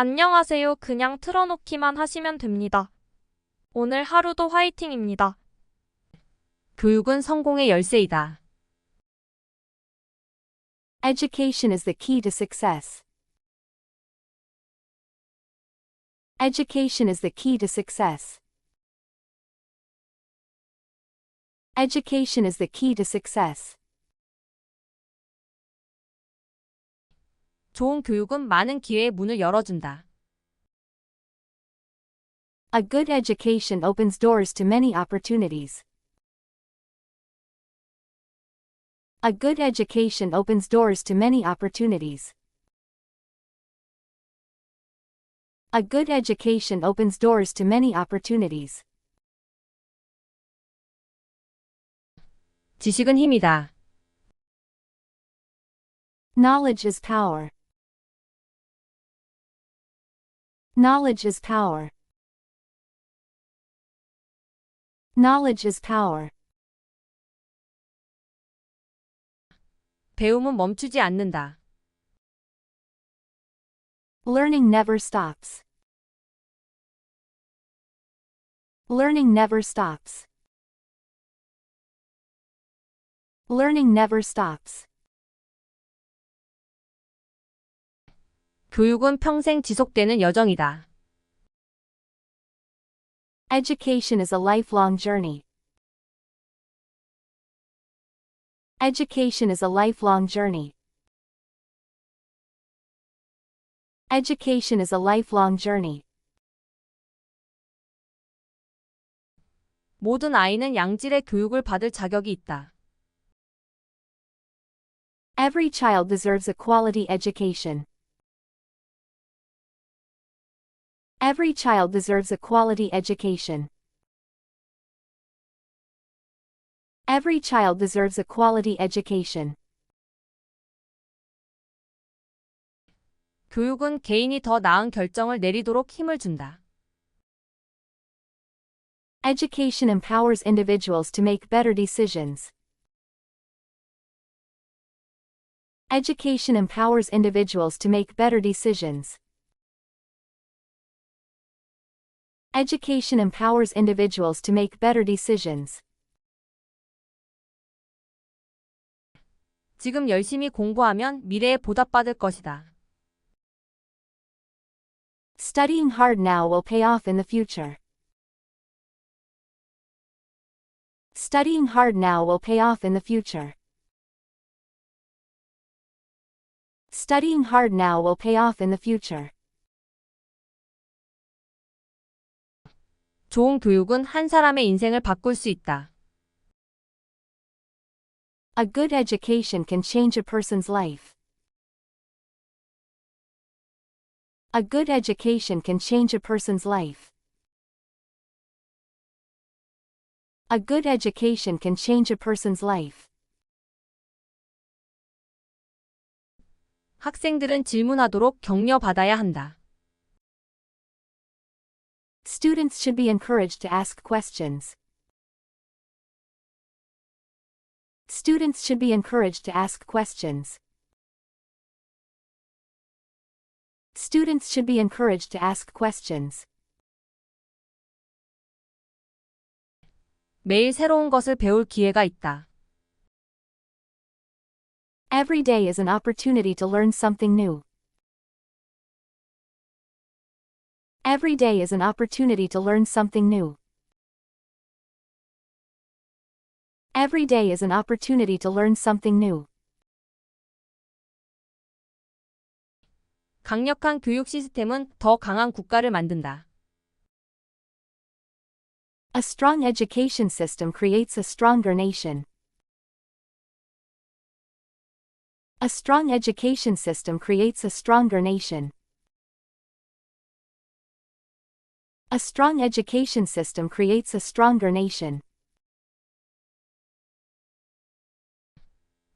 안녕하세요. 그냥 틀어놓기만 하시면 됩니다. 오늘 하루도 화이팅입니다. 교육은 성공의 열쇠이다. Education is the key to success. Education is the key to success. Education is the key to success. 좋은 교육은 많은 기회의 문을 열어준다. A good education opens doors to many opportunities. A good education opens doors to many opportunities. A good education opens doors to many opportunities. 지식은 힘이다. Knowledge is power. Knowledge is power. Knowledge is power. 배움은 멈추지 않는다. Learning never stops. Learning never stops. Learning never stops. 교육은 평생 지속되는 여정이다. Education is a lifelong journey. Education is a lifelong journey. Education is a lifelong journey. 모든 아이는 양질의 교육을 받을 자격이 있다. Every child deserves a quality education. Every child deserves a quality education. Every child deserves a quality education. 교육은 개인이 더 나은 결정을 내리도록 힘을 준다. Education empowers individuals to make better decisions. Education empowers individuals to make better decisions. Education empowers individuals to make better decisions. 지금 열심히 공부하면 미래에 보답받을 것이다. Studying hard now will pay off in the future. Studying hard now will pay off in the future. Studying hard now will pay off in the future. 좋은 교육은 한 사람의 인생을 바꿀 수 있다. A good education can change a person's life. A good education can change a person's life. A good education can change a person's life. 학생들은 질문하도록 격려받아야 한다. Students should be encouraged to ask questions. Students should be encouraged to ask questions. Students should be encouraged to ask questions. 매일 새로운 것을 배울 기회가 있다. Every day is an opportunity to learn something new. Every day is an opportunity to learn something new. Every day is an opportunity to learn something new. 강력한 교육 시스템은 더 강한 국가를 만든다. A strong education system creates a stronger nation. A strong education system creates a stronger nation. A strong education system creates a stronger nation.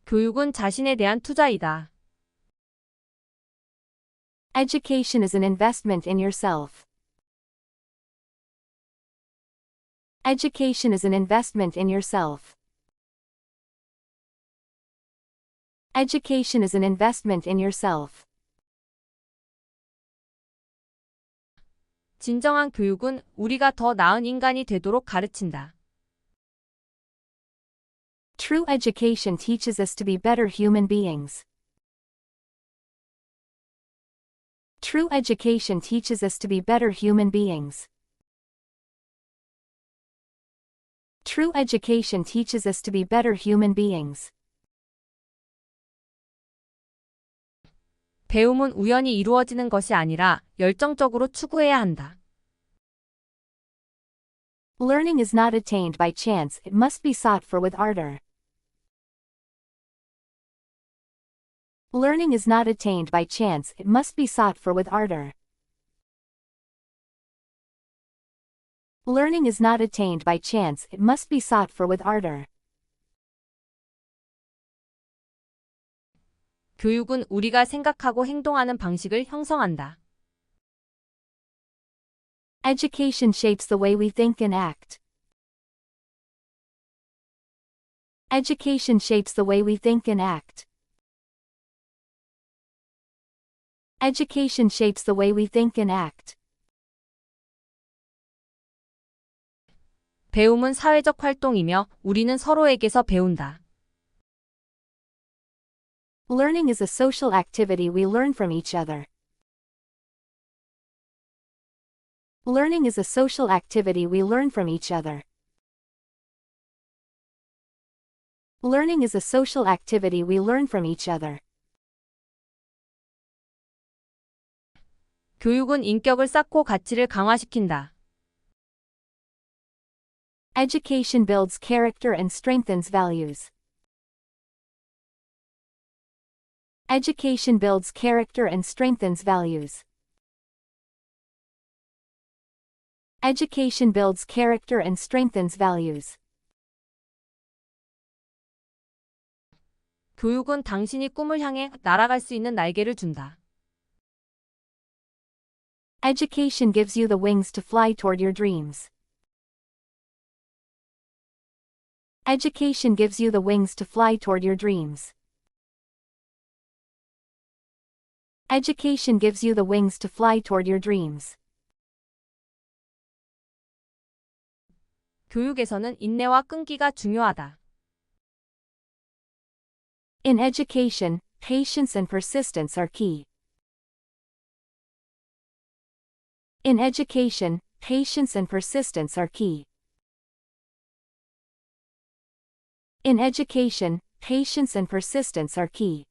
교육은 자신에 대한 투자이다. Education is an investment in yourself. Education is an investment in yourself. Education is an investment in yourself. 진정한 교육은 우리가 더 나은 인간이 되도록 가르친다. True education teaches us to be better human beings. True education teaches us to be better human beings. True education teaches us to be better human beings. 배움은 우연히 이루어지는 것이 아니라 열정적으로 추구해야 한다. Learning is not attained by chance, it must be sought for with ardor. Learning is not attained by chance, it must be sought for with ardor. Learning is not attained by chance, it must be sought for with ardor. 교육은 우리가 생각하고 행동하는 방식을 형성한다. Education shapes the way we think and act. Education shapes the way we think and act. Education shapes the way we think and act. 배움은 사회적 활동이며 우리는 서로에게서 배운다. Learning is a social activity we learn from each other. Learning is a social activity we learn from each other. Learning is a social activity we learn from each other. 교육은 인격을 쌓고 가치를 강화시킨다. Education builds character and strengthens values. Education builds character and strengthens values. Education builds character and strengthens values. 교육은 당신이 꿈을 향해 날아갈 수 있는 날개를 준다. Education gives you the wings to fly toward your dreams. Education gives you the wings to fly toward your dreams. Education gives you the wings to fly toward your dreams. 교육에서는 인내와 끈기가 중요하다. In education, patience and persistence are key. In education, patience and persistence are key. In education, patience and persistence are key.